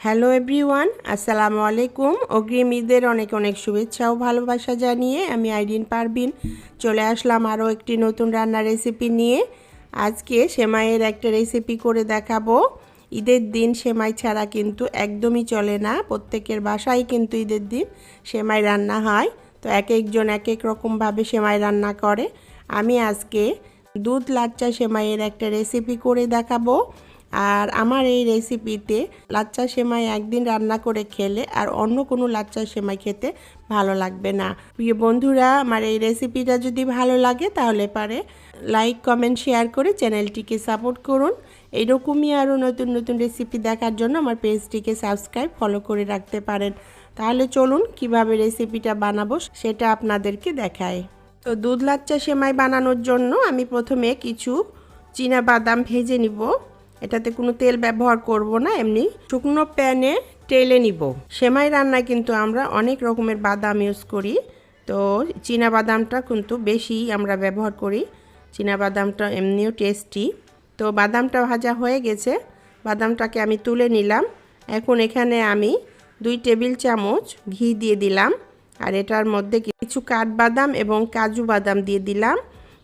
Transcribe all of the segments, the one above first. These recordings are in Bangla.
হ্যালো এভরিওয়ান আসসালামু আলাইকুম। অগ্রিম ঈদের অনেক অনেক শুভেচ্ছা ও ভালোবাসা জানিয়ে আমি আইডিন পারবিন চলে আসলাম আরও একটি নতুন রান্নার রেসিপি নিয়ে। আজকে সেমাইয়ের একটা রেসিপি করে দেখাবো। ঈদের দিন সেমাই ছাড়া কিন্তু একদমই চলে না। প্রত্যেকের বাসায় কিন্তু ঈদের দিন সেমাই রান্না হয়। তো এক একজন এক এক রকমভাবে সেমাই রান্না করে। আমি আজকে দুধ লাচ্চা সেমাইয়ের একটা রেসিপি করে দেখাবো। আর আমার এই রেসিপিতে লাচ্চা সেমাই একদিন রান্না করে খেলে আর অন্য কোনো লাচ্চা সেমাই খেতে ভালো লাগবে না। প্রিয় বন্ধুরা, আমার এই রেসিপিটা যদি ভালো লাগে তাহলে পারে লাইক কমেন্ট শেয়ার করে চ্যানেলটিকে সাপোর্ট করুন। এইরকমই আরও নতুন নতুন রেসিপি দেখার জন্য আমার পেজটিকে সাবস্ক্রাইব ফলো করে রাখতে পারেন। তাহলে চলুন কীভাবে রেসিপিটা বানাবো সেটা আপনাদেরকে দেখায় তো দুধ লাচ্চা সেমাই বানানোর জন্য আমি প্রথমে কিছু চীনা বাদাম ভেজে নিব। এটাতে কোনো তেল ব্যবহার করব না, এমনি শুকনো প্যানে টেলে নিব। সেমাই রান্নায় কিন্তু আমরা অনেক রকমের বাদাম ইউজ করি। তো চীনা বাদামটা কিন্তু বেশি আমরা ব্যবহার করি। চীনা বাদামটা এমনিও টেস্টি তো বাদামটা ভাজা হয়ে গেছে। বাদামটাকে আমি তুলে নিলাম। এখন এখানে আমি দুই টেবিল চামচ ঘি দিয়ে দিলাম। আর এটার মধ্যে কিছু কাঠবাদাম এবং কাজু বাদাম দিয়ে দিলাম।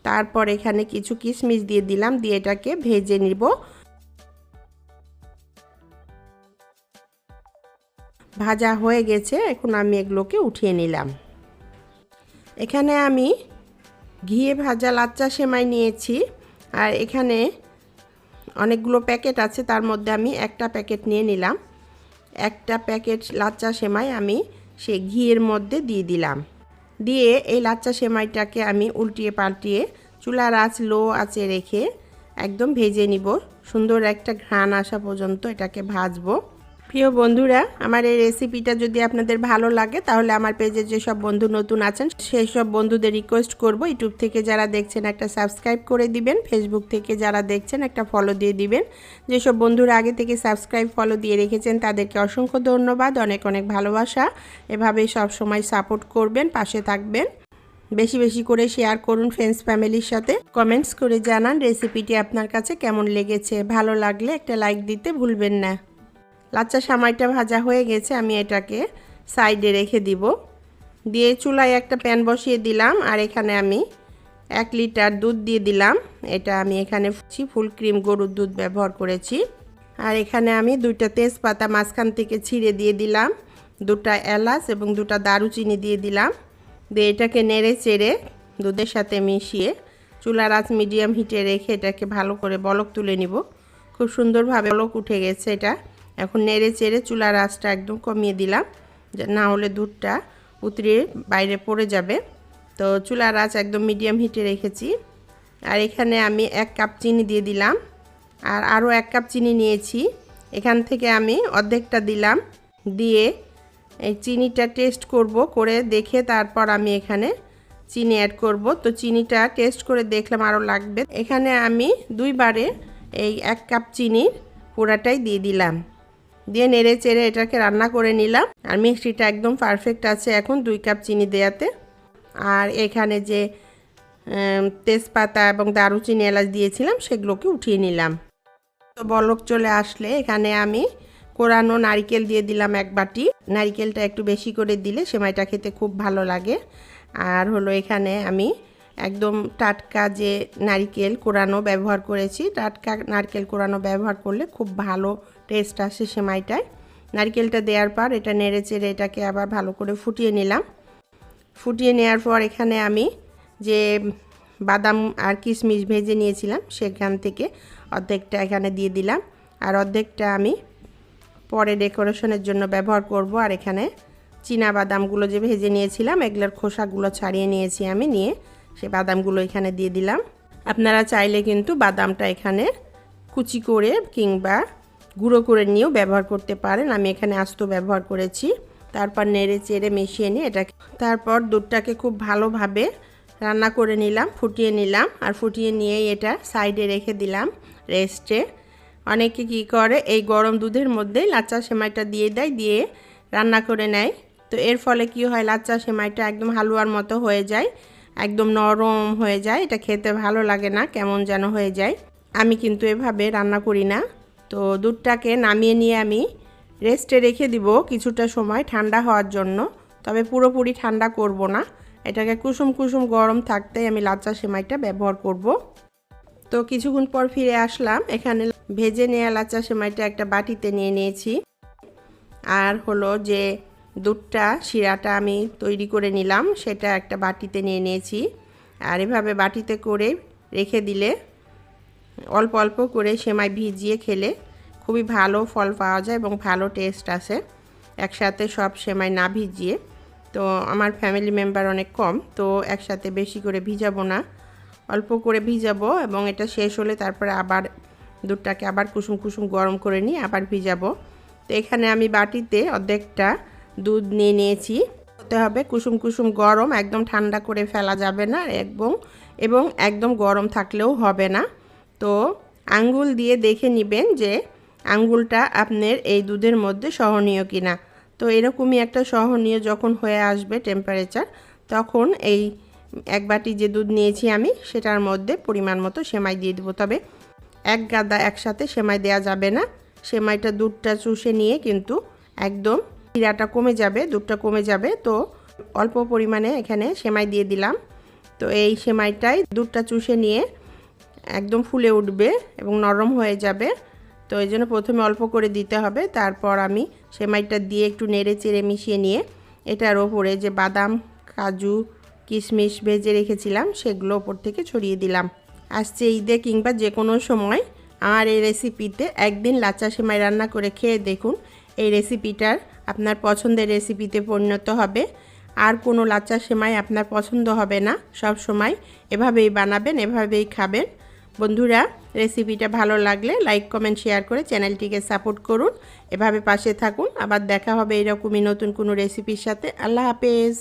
তারপর এখানে কিছু কিশমিশ দিয়ে দিলাম। দিয়ে এটাকে ভেজে নিব। ভাজা হয়ে গেছে, এখন আমি এগুলোকে উঠিয়ে নিলাম। এখানে আমি ঘিয়ে ভাজা লাচ্চা সেমাই নিয়েছি, আর এখানে অনেকগুলো প্যাকেট আছে, তার মধ্যে আমি একটা প্যাকেট নিয়ে নিলাম। একটা প্যাকেট লাচ্চা সেমাই আমি সে ঘিয়ের মধ্যে দিয়ে দিলাম। দিয়ে এই লাচ্চা সেমাইটাকে আমি উল্টিয়ে পাল্টিয়ে চুলার আঁচ লো আঁচে রেখে একদম ভেজে নিব। সুন্দর একটা ঘ্রাণ আসা পর্যন্ত এটাকে ভাজবো। প্রিয় বন্ধুরা, আমার এই রেসিপিটা যদি আপনাদের ভালো লাগে, তাহলে আমার পেজে যেসব বন্ধু নতুন আছেন সেই সব বন্ধুদের রিকোয়েস্ট করব। ইউটিউব থেকে যারা দেখছেন, একটা সাবস্ক্রাইব করে দিবেন। ফেসবুক থেকে যারা দেখছেন, একটা ফলো দিয়ে দিবেন। যেসব বন্ধুরা আগে থেকে সাবস্ক্রাইব ফলো দিয়ে রেখেছেন, তাদেরকে অসংখ্য ধন্যবাদ। অনেক অনেক ভালোবাসা। এভাবেই সব সময় সাপোর্ট করবেন, পাশে থাকবেন। বেশি বেশি করে শেয়ার করুন ফ্রেন্ডস ফ্যামিলির সাথে। কমেন্টস করে জানান রেসিপিটি আপনার কাছে কেমন লেগেছে। ভালো লাগলে একটা লাইক দিতে ভুলবেন না। লাচ্চা সামাইটা ভাজা হয়ে গেছে, আমি এটাকে সাইডে রেখে দিব। দিয়ে চুলায় একটা প্যান বসিয়ে দিলাম, আর এখানে আমি এক লিটার দুধ দিয়ে দিলাম। এটা আমি এখানে ফুল ক্রিম গরুর দুধ ব্যবহার করেছি। আর এখানে আমি দুইটা তেজপাতা মাঝখান থেকে ছিঁড়ে দিয়ে দিলাম, দুটা এলাচ এবং দুটা দারুচিনি দিয়ে দিলাম। দিয়ে এটাকে নেড়ে চেড়ে দুধের সাথে মিশিয়ে চুলার আঁচ মিডিয়াম হিটে রেখে এটাকে ভালো করে বলক তুলে নিব। খুব সুন্দরভাবে বলক উঠে গেছে এটা। এখন নেড়ে চেড়ে চুলার আঁচটা একদম কমিয়ে দিলাম। না হলে দুধটা উতরিয়ে বাইরে পড়ে যাবে। তো চুলার আঁচ একদম মিডিয়াম হিটে রেখেছি। আর এখানে আমি এক কাপ চিনি দিয়ে দিলাম। আর আরও এক কাপ চিনি নিয়েছি। এখান থেকে আমি অর্ধেকটা দিলাম। দিয়ে এই চিনিটা টেস্ট করব করে দেখে তারপর আমি এখানে চিনি অ্যাড করব। তো চিনিটা টেস্ট করে দেখলাম আরও লাগবে। এখানে আমি দুইবারে এই এক কাপ চিনির পুরাটাই দিয়ে দিলাম। দিয়ে নেড়ে চেড়ে এটাকে রান্না করে নিলাম। আর মিষ্টিটা একদম পারফেক্ট আছে এখন দুই কাপ চিনি দেয়াতে। আর এখানে যে তেজপাতা এবং দারুচিনি এলাচ দিয়েছিলাম, সেগুলোকে উঠিয়ে নিলাম। তো বলক চলে আসলে, এখানে আমি কোরানো নারিকেল দিয়ে দিলাম এক বাটি। নারিকেলটা একটু বেশি করে দিলে সেমাইটা খেতে খুব ভালো লাগে। আর হলো এখানে আমি একদম টাটকা যে নারিকেল কোরানো ব্যবহার করেছি, টাটকা নারকেল কোরানো ব্যবহার করলে খুব ভালো টেস্ট আসে সেমাইটায়। নারকেলটা দেওয়ার পর এটা নেড়ে চেড়ে এটাকে আবার ভালো করে ফুটিয়ে নিলাম। ফুটিয়ে নেওয়ার পর এখানে আমি যে বাদাম আর কিশমিশ ভেজে নিয়েছিলাম সেখান থেকে অর্ধেকটা এখানে দিয়ে দিলাম। আর অর্ধেকটা আমি পরে ডেকোরেশনের জন্য ব্যবহার করব। আর এখানে চীনা বাদামগুলো যে ভেজে নিয়েছিলাম, এগুলোর খোসাগুলো ছাড়িয়ে নিয়েছি আমি নিয়ে। সে বাদামগুলো এখানে দিয়ে দিলাম। আপনারা চাইলে কিন্তু বাদামটা এখানে কুচি করে কিংবা গুঁড়ো করে নিয়েও ব্যবহার করতে পারেন। আমি এখানে আস্ত ব্যবহার করেছি। তারপর নেড়ে চেড়ে মিশিয়ে নিয়ে এটাকে তারপর দুধটাকে খুব ভালোভাবে রান্না করে নিলাম, ফুটিয়ে নিলাম আর ফুটিয়ে নিয়ে এটা সাইডে রেখে দিলাম রেস্টে। অনেকে কি করে, এই গরম দুধের মধ্যে লাচ্চা সেমাইটা দিয়ে দেয়, দিয়ে রান্না করে নেয়। তো এর ফলে কি হয়, লাচ্চা সেমাইটা একদম হালুয়ার মতো হয়ে যায়। একদম নরম হয়ে যায়। এটা খেতে ভালো লাগে না, কেমন যেন হয়ে যায়। আমি কিন্তু এভাবে রান্না করি না। তো দুধটাকে নামিয়ে নিয়ে আমি রেস্টে রেখে দিব কিছুটা সময় ঠান্ডা হওয়ার জন্য। তবে পুরোপুরি ঠান্ডা করব না। এটাকে কুসুম কুসুম গরম থাকতেই আমি লাচ্চা সেমাইটা ব্যবহার করব। তো কিছুক্ষণ পর ফিরে আসলাম। এখানে ভেজে নেওয়া লাচ্চা সেমাইটা একটা বাটিতে নিয়ে নিয়েছি। আর হলো যে দুধটা, শিরাটা আমি তৈরি করে নিলাম, সেটা একটা বাটিতে নিয়ে নিয়েছি। আর এভাবে বাটিতে করে রেখে দিলে, অল্প অল্প করে সেমাই ভিজিয়ে খেলে খুবই ভালো ফল পাওয়া যায় এবং ভালো টেস্ট আসে একসাথে সব সেমাই না ভিজিয়ে। তো আমার ফ্যামিলি মেম্বার অনেক কম, তো একসাথে বেশি করে ভিজাবো না। অল্প করে ভিজাবো এবং এটা শেষ হলে তারপরে আবার দুধটাকে আবার কুসুম কুসুম গরম করে নিয়ে আবার ভিজাবো। তো এখানে আমি বাটিতে অর্ধেকটা দুধ নিয়ে নিয়েছি। হতে হবে কুসুম কুসুম গরম, একদম ঠান্ডা করে ফেলা যাবে না এবং এবং একদম গরম থাকলেও হবে না। তো আঙ্গুল দিয়ে দেখে নেবেন যে আঙ্গুলটা আপনার এই দুধের মধ্যে সহনীয় কিনা। তো এরকমই একটা সহনীয় যখন হয়ে আসবে টেম্পারেচার তখন এই এক বাটি যে দুধ নিয়েছি আমি, সেটার মধ্যে পরিমাণ মতো সেমাই দিয়ে দেবো। তবে এক গাদা একসাথে সেমাই দেওয়া যাবে না। সেমাইটা দুধটা চুষে নিয়ে কিন্তু একদম শিরাটা কমে যাবে, দুধটা কমে যাবে। তো অল্প পরিমাণে এখানে সেমাই দিয়ে দিলাম। তো এই সেমাইটাই দুধটা চুষে নিয়ে একদম ফুলে উঠবে এবং নরম হয়ে যাবে। তো এই জন্য প্রথমে অল্প করে দিতে হবে, তারপর আমি সেমাইটা দিয়ে একটু নেড়ে চেড়ে মিশিয়ে নিয়ে এটার ওপরে যে বাদাম, কাজু, কিশমিশ ভেজে রেখেছিলাম, সেগুলো ওপর থেকে ছড়িয়ে দিলাম। আসছে ঈদে কিংবা যে কোনো সময় আমার এই রেসিপিতে একদিন লাচা সেমাই রান্না করে খেয়ে দেখুন, এই রেসিপিটার আপনার পছন্দের রেসিপিতে পরিণত হবে। আর কোনো লাচা সেমাই আপনার পছন্দ হবে না। সব সময় এভাবেই বানাবেন, এভাবেই খাবেন। বন্ধুরা রেসিপিটা ভালো লাগলে লাইক কমেন্ট শেয়ার করে চ্যানেলটিকে সাপোর্ট করুন। এভাবে পাশে থাকুন। আবার দেখা হবে এরকমই নতুন কোনো রেসিপির সাথে। আল্লাহ হাফেজ।